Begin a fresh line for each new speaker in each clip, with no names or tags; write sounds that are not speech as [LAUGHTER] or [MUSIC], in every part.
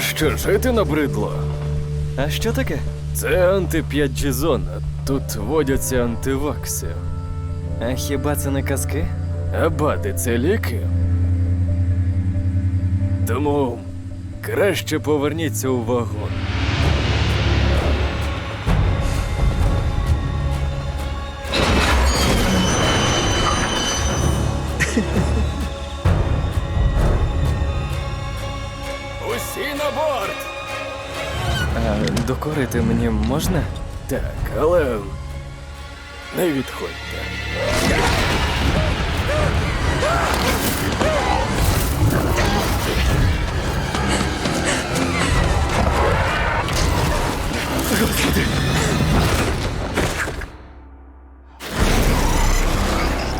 Що жити набридло?
А що таке?
Це анти-5G зона. Тут водяться антивакси.
А хіба це не казки?
А бади це ліки. Тому краще поверніться у вагон. [LAUGHS] Усі на борт!
А докорити мені можна?
Так, але не відходьте.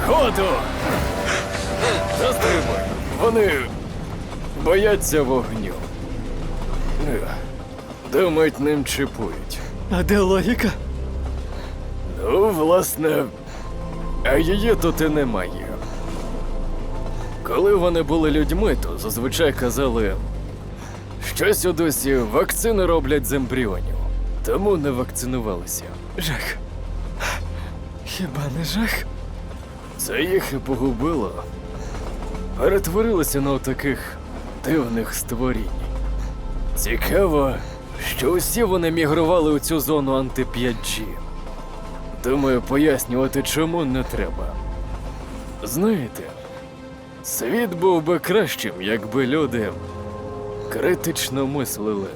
Ходу! Застрибуй! Вони бояться вогню. Ех, Думають, ним чіпують.
А де логіка?
Ну, власне, а її тут і немає. Коли вони були людьми, то зазвичай казали, що сюдосі вакцини роблять з ембріонів, тому не вакцинувалися.
Жах. Хіба не жах?
Це їх і погубило. Перетворилися на таких дивних створінь. Цікаво, що усі вони мігрували у цю зону анти-5G. Думаю, пояснювати чому не треба. Знаєте, світ був би кращим, якби люди критично мислили.